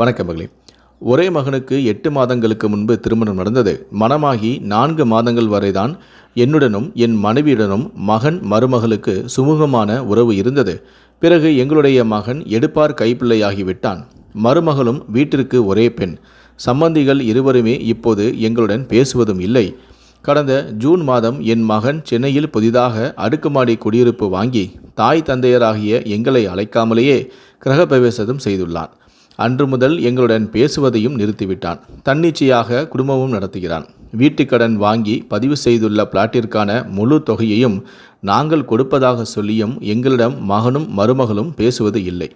வணக்கம் மகளே. ஒரே மகனுக்கு எட்டு மாதங்களுக்கு முன்பு திருமணம் நடந்தது. மணமாகி நான்கு மாதங்கள் வரைதான் என்னுடனும் என் மனைவியுடனும் மகன் மருமகளுக்கு சுமூகமான உறவு இருந்தது. பிறகு எங்களுடைய மகன் எடுப்பார் கைப்பிள்ளையாகிவிட்டான். மருமகளும் வீட்டிற்கு ஒரே பெண். சம்பந்திகள் இருவருமே இப்போது எங்களுடன் பேசுவதும் இல்லை. கடந்த ஜூன் மாதம் என் மகன் சென்னையில் புதிதாக அடுக்குமாடி குடியிருப்பு வாங்கி தாய் தந்தையராகிய எங்களை அழைக்காமலேயே கிரகப்பிரவேசம் செய்துள்ளான் அன்று முதல் எங்களுடன் பேசுவதையும் நிறுத்திவிட்டான். தன்னிச்சையாக குடும்பமும் நடத்துகிறான். வீட்டுக்கடன் வாங்கி பதிவு செய்துள்ள பிளாட்டிற்கான முழு தொகையையும் நாங்கள் கொடுப்பதாக சொல்லியும் எங்களிடம் மகனும் மருமகளும் பேசுவது இல்லை.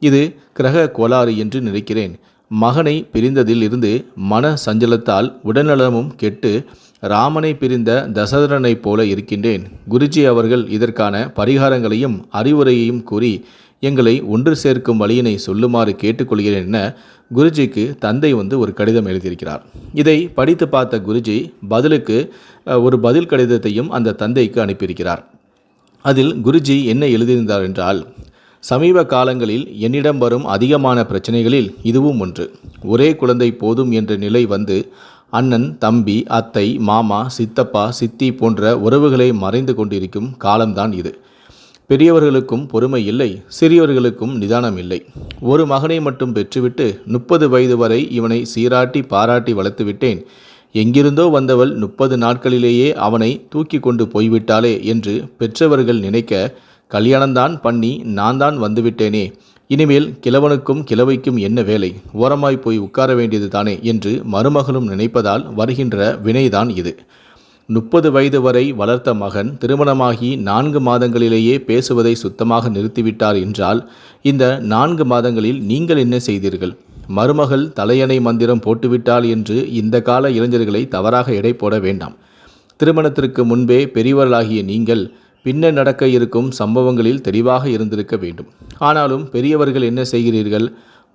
இது கிரக கோளாறு என்று நினைக்கிறேன். மகனை பிரிந்ததில் இருந்து மன சஞ்சலத்தால் உடல்நலமும் கெட்டு ராமனை பிரிந்த தசரனைப் போல இருக்கின்றேன். குருஜி அவர்கள் இதற்கான பரிகாரங்களையும் அறிவுரையையும் கூறி எங்களை ஒன்று சேர்க்கும் வழியினை சொல்லுமாறு கேட்டுக்கொள்கிறேன் என குருஜிக்கு தந்தை வந்து ஒரு கடிதம் எழுதியிருக்கிறார். இதை படித்து பார்த்த குருஜி பதிலுக்கு ஒரு பதில் கடிதத்தையும் அந்த தந்தைக்கு அனுப்பியிருக்கிறார். அதில் குருஜி என்ன எழுதியிருந்தார் என்றால் சமீப காலங்களில் என்னிடம் வரும் அதிகமான பிரச்சனைகளில் இதுவும் ஒன்று. ஒரே குழந்தை போதும் என்ற நிலை வந்து அண்ணன் தம்பி அத்தை மாமா சித்தப்பா சித்தி போன்ற உறவுகளை மறைந்து கொண்டிருக்கும் காலம்தான் இது. பெரியவர்களுக்கும் பொறுமை இல்லை சிறியவர்களுக்கும் நிதானம் இல்லை ஒரு மகனை மட்டும் பெற்றுவிட்டு முப்பது வயது வரை இவனை சீராட்டி பாராட்டி வளர்த்துவிட்டேன். எங்கிருந்தோ வந்தவள் முப்பது நாட்களிலேயே அவனை தூக்கி கொண்டு போய்விட்டாளே என்று பெற்றவர்கள் நினைக்க கல்யாணம்தான் பண்ணி நான் தான் வந்துவிட்டேனே. இனிமேல் கிழவனுக்கும் கிழவைக்கும் என்ன வேலை? ஓரமாய் போய் உட்கார வேண்டியது தானே என்று மருமகளும் நினைப்பதால் வருகின்ற வினைதான் இது. முப்பது வயது வரை வளர்த்த மகன் திருமணமாகி நான்கு மாதங்களிலேயே பேசுவதை சுத்தமாக நிறுத்திவிட்டார் என்றால் இந்த நான்கு மாதங்களில் நீங்கள் என்ன செய்தீர்கள்? மருமகள் தலையணை மந்திரம் போட்டுவிட்டாள் என்று இந்த கால இளைஞர்களை தவறாக எடை போட வேண்டாம். திருமணத்திற்கு முன்பே பெரியவர்களாகிய நீங்கள் பின்ன நடக்க இருக்கும் சம்பவங்களில் தெளிவாக இருந்திருக்க வேண்டும். ஆனாலும் பெரியவர்கள் என்ன செய்கிறீர்கள்?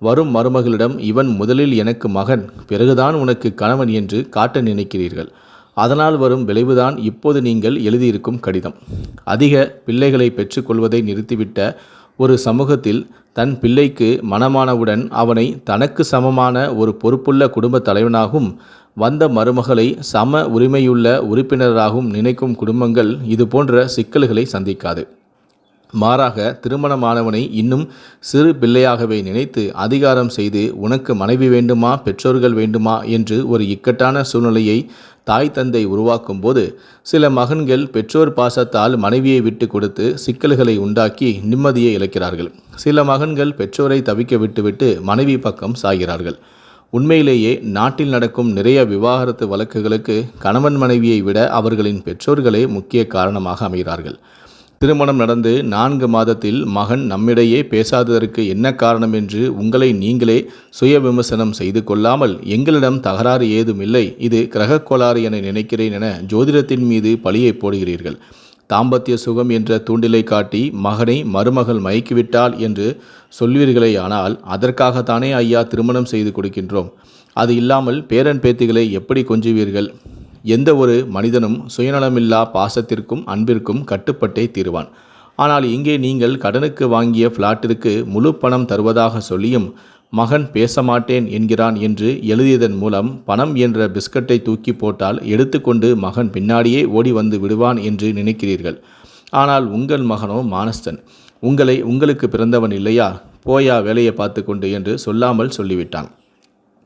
வரும் மருமகளிடம் இவன் முதலில் எனக்கு மகன் பிறகுதான் உனக்கு கணவன் என்று காட்ட நினைக்கிறீர்கள். அதனால் வரும் விளைவுதான் இப்போது நீங்கள் எழுதியிருக்கும் கடிதம். அதிக பிள்ளைகளை பெற்றுக்கொள்வதை நிறுத்திவிட்ட ஒரு சமூகத்தில் தன் பிள்ளைக்கு மனமானவுடன் அவனை தனக்கு சமமான ஒரு பொறுப்புள்ள குடும்பத் தலைவனாகவும் வந்த மருமகளை சம உரிமையுள்ள உறுப்பினராகவும் நினைக்கும் குடும்பங்கள் இது போன்ற சிக்கல்களை சந்திக்காது. மாறாக திருமணமானவனை இன்னும் சிறு பிள்ளையாகவே நினைத்து அதிகாரம் செய்து உனக்கு மனைவி வேண்டுமா பெற்றோர்கள் வேண்டுமா என்று ஒரு இக்கட்டான சூழ்நிலையை தாய் தந்தை உருவாக்கும் போது சில மகன்கள் பெற்றோர் பாசத்தால் மனைவியை விட்டு கொடுத்து சிக்கல்களை உண்டாக்கி நிம்மதியை இழக்கிறார்கள். சில மகன்கள் பெற்றோரை தவிக்க விட்டுவிட்டு மனைவி பக்கம் சாகிறார்கள். உண்மையிலேயே நாட்டில் நடக்கும் நிறைய விவாகரத்து வழக்குகளுக்கு கணவன் மனைவியை விட அவர்களின் பெற்றோர்களே முக்கிய காரணமாக அமைகிறார்கள். திருமணம் நடந்து நான்கு மாதத்தில் மகன் நம்மிடையே பேசாததற்கு என்ன காரணம் என்று உங்களை நீங்களே சுய விமர்சனம் செய்து கொள்ளாமல் எங்களிடம் தகராறு ஏதும் இல்லை. இது கிரகக்கோளாறு என நினைக்கிறேன் என ஜோதிடத்தின் மீது பழியை போடுகிறீர்கள். தாம்பத்திய சுகம் என்ற தூண்டிலை காட்டி மகனை மருமகள் மயக்கிவிட்டாள் என்று சொல்வீர்களே ஆனால் அதற்காகத்தானே ஐயா திருமணம் செய்து கொடுக்கின்றோம். அது இல்லாமல் பேரன் பேத்திகளை எப்படி கொஞ்சுவீர்கள்? எந்த ஒரு மனிதனும் சுயநலமில்லா பாசத்திற்கும் அன்பிற்கும் கட்டுப்பட்டே தீருவான். ஆனால் இங்கே நீங்கள் கடனுக்கு வாங்கிய பிளாட்டிற்கு முழு பணம் தருவதாக சொல்லியும் மகன் பேச மாட்டேன் என்கிறான் என்று எழுதியதன் மூலம் பணம் என்ற பிஸ்கட்டை தூக்கி போட்டால் எடுத்துக்கொண்டு மகன் பின்னாடியே ஓடி வந்து விடுவான் என்று நினைக்கிறீர்கள். ஆனால் உங்கள் மகனோ மானஸ்தன். உங்களை உங்களுக்கு பிறந்தவன் இல்லையா? போயா வேலையை பார்த்து கொண்டு என்று சொல்லாமல் சொல்லிவிட்டான்.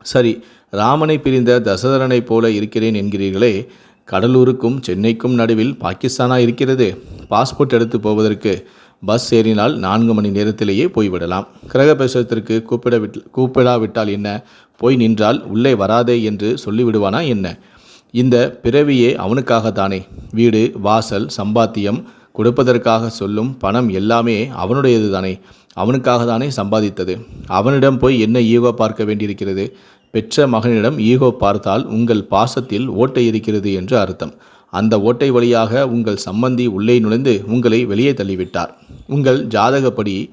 சரி ராமனை பிரிந்த தசரதனைப் போல இருக்கிறேன் என்கிறீர்களே. கடலூருக்கும் சென்னைக்கும் நடுவில் பாகிஸ்தானா இருக்கிறது? பாஸ்போர்ட் எடுத்து போவதற்கு பஸ் ஏறினால் நான்கு மணி நேரத்திலேயே போய்விடலாம். கிரகபிரசவத்திற்கு கூப்பிட விட் கூப்பிடாவிட்டால் என்ன? போய் நின்றால் உள்ளே வராதே என்று சொல்லிவிடுவானா என்ன? இந்த பிறவியே அவனுக்காகத்தானே. வீடு வாசல் சம்பாத்தியம் கொடுப்பதற்காக சொல்லும் பணம் எல்லாமே அவனுடையது தானே அவனுக்காக தானே சம்பாதித்தது. அவனிடம் போய் என்ன ஈகோ பார்க்க வேண்டியிருக்கிறது? பெற்ற மகனிடம் ஈகோ பார்த்தால் உங்கள் பாசத்தில் ஓட்டை இருக்கிறது என்று அர்த்தம். அந்த ஓட்டை வழியாக உங்கள் சம்பந்தி உள்ளே நுழைந்து உங்களை வெளியே தள்ளிவிட்டார். உங்கள் ஜாதகப்படி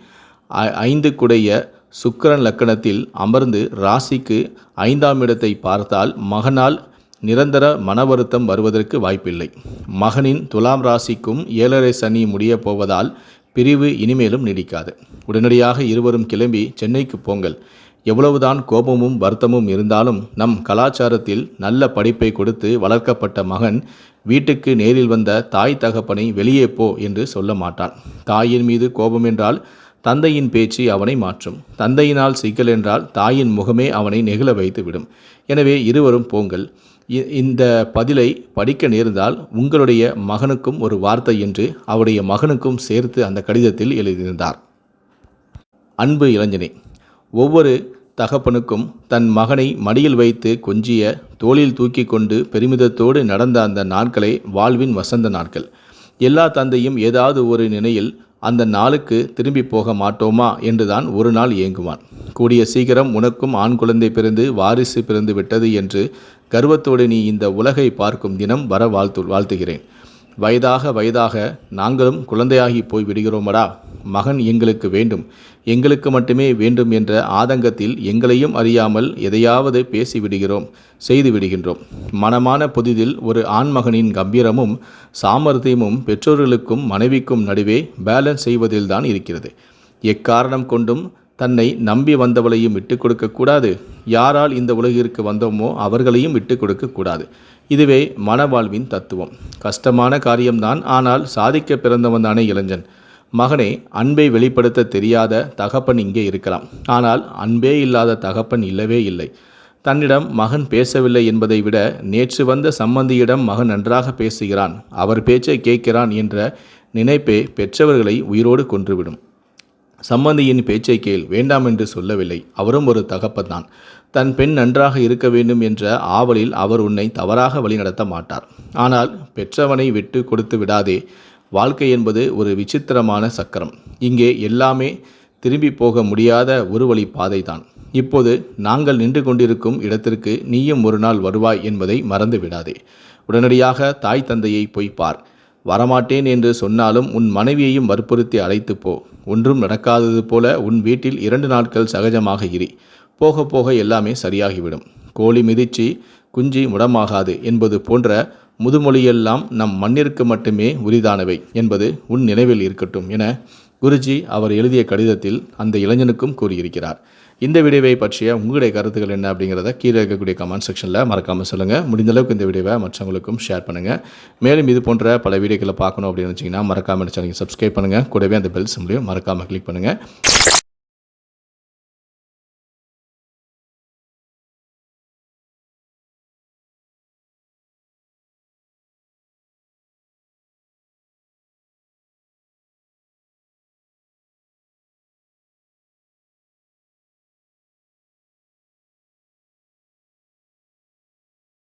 ஐ- ஐந்து குடைய சுக்கிரன் லக்கணத்தில் அமர்ந்து ராசிக்கு ஐந்தாம் இடத்தை பார்த்தால் மகனால் நிரந்தர மன வருத்தம் வருவதற்கு வாய்ப்பில்லை. மகனின் துலாம் ராசிக்கும் ஏழரை சனி முடியப் போவதால் பிரிவு இனிமேலும் நீடிக்காது. உடனடியாக இருவரும் கிளம்பி சென்னைக்கு போங்கள். எவ்வளவுதான் கோபமும் வருத்தமும் இருந்தாலும் நம் கலாச்சாரத்தில் நல்ல படிப்பை கொடுத்து வளர்க்கப்பட்ட மகன் வீட்டுக்கு நேரில் வந்த தாய் தகப்பனை வெளியே போ என்று சொல்ல மாட்டான். தாயின் மீது கோபம் என்றால் தந்தையின் பேச்சு அவனை மாற்றும். தந்தையினால் சிக்கல் என்றால் தாயின் முகமே அவனை நெகிழ வைத்து விடும் எனவே இருவரும் போங்கள். இ- இந்த பதிலை படிக்க நேர்ந்தால் உங்களுடைய மகனுக்கும் ஒரு வார்த்தை என்று அவருடைய மகனுக்கும் சேர்த்து அந்த கடிதத்தில் எழுதியிருந்தார். அன்பு இளைஞனே ஒவ்வொரு தகப்பனுக்கும் தன் மகனை மடியில் வைத்து கொஞ்சிய தோளில் தூக்கி கொண்டு பெருமிதத்தோடு நடந்த அந்த நாட்களே வாழ்வின் வசந்த நாட்கள். எல்லா தந்தையும் ஏதாவது ஒரு நிலையில் அந்த நாளுக்கு திரும்பி போக மாட்டோமா என்றுதான் ஒரு நாள் ஏங்குவான். கூடிய சீக்கிரம் உனக்கும் ஆண் குழந்தை பிறந்து வாரிசு பிறந்து விட்டது என்று கர்வத்தோடு நீ இந்த உலகை பார்க்கும் தினம் வர வாழ்த்து வாழ்த்துகிறேன். வயதாக வயதாக நாங்களும் குழந்தையாகி போய் விடுகிறோமடா. மகன் எங்களுக்கு வேண்டும். எங்களுக்கு மட்டுமே வேண்டும் என்ற ஆதங்கத்தில் எங்களையும் அறியாமல் எதையாவது பேசிவிடுகிறோம் செய்து விடுகின்றோம். மனமான புதிதில் ஒரு ஆண்மகனின் கம்பீரமும் சாமர்த்தியமும் பெற்றோர்களுக்கும் மனைவிக்கும் நடுவே பேலன்ஸ் செய்வதில்தான் இருக்கிறது. எக்காரணம் கொண்டும் தன்னை நம்பி வந்தவளையும் விட்டு கொடுக்கக்கூடாது யாரால் இந்த உலகிற்கு வந்தோமோ அவர்களையும் விட்டு கொடுக்கக்கூடாது இதுவே மனவாழ்வின் தத்துவம். கஷ்டமான காரியம்தான் ஆனால் சாதிக்க பிறந்தவன் தானே இளைஞன். மகனே அன்பை வெளிப்படுத்த தெரியாத தகப்பன் இங்கே இருக்கலாம். ஆனால் அன்பே இல்லாத தகப்பன் இல்லவே இல்லை. தன்னிடம் மகன் பேசவில்லை என்பதை விட நேற்று வந்த சம்மந்தியிடம் மகன் நன்றாக பேசுகிறான். அவர் பேச்சை கேட்கிறான் என்ற நினைப்பே பெற்றவர்களை உயிரோடு கொன்றுவிடும். சம்மந்தியின் பேச்சை கேள் வேண்டாம் என்று சொல்லவில்லை. அவரும் ஒரு தகப்பன்தான். தன் பெண் நன்றாக இருக்க வேண்டும் என்ற ஆவலில் அவர் உன்னை தவறாக வழிநடத்த மாட்டார். ஆனால் பெற்றவனை விட்டு கொடுத்து விடாதே. வாழ்க்கை என்பது ஒரு விசித்திரமான சக்கரம். இங்கே எல்லாமே திரும்பி போக முடியாத ஒரு வழி பாதைதான். இப்போது நாங்கள் நின்று கொண்டிருக்கும் இடத்திற்கு நீயும் ஒரு நாள் வருவாய் என்பதை மறந்து விடாதே. உடனடியாக தாய் தந்தையை போய் பார். வரமாட்டேன் என்று சொன்னாலும் உன் மனைவியையும் வற்புறுத்தி அழைத்து போ. ஒன்றும் நடக்காதது போல உன் வீட்டில் இரண்டு நாட்கள் சகஜமாக இரு. போக போக எல்லாமே சரியாகிவிடும். கோழி மிதிச்சு குஞ்சி முடமாகாது என்பது போன்ற முதுமொழியெல்லாம் நம் மண்ணிற்கு மட்டுமே உரிதானவை என்பது உன் நினைவில் இருக்கட்டும் என குருஜி அவர் எழுதிய கடிதத்தில் அந்த இளைஞனுக்கும் கூறியிருக்கிறார். இந்த வீடியோவை பற்றிய உங்களுடைய கருத்துக்கள் என்ன அப்படிங்கிறத கீழே இருக்கக்கூடிய கமெண்ட் செக்ஷனில் மறக்காமல் சொல்லுங்கள் முடிந்தளவுக்கு இந்த வீடியோவை மற்றவங்களுக்கும் ஷேர் பண்ணுங்கள் மேலும் இது போன்ற பல வீடியோக்களை பார்க்கணும் அப்படின்னு வச்சிங்கன்னா மறக்காமல் சேனலுக்கு சப்ஸ்கிரைப் பண்ணுங்கள் கூடவே அந்த பெல் சிம்லையும் மறக்காமல் கிளிக் பண்ணுங்கள்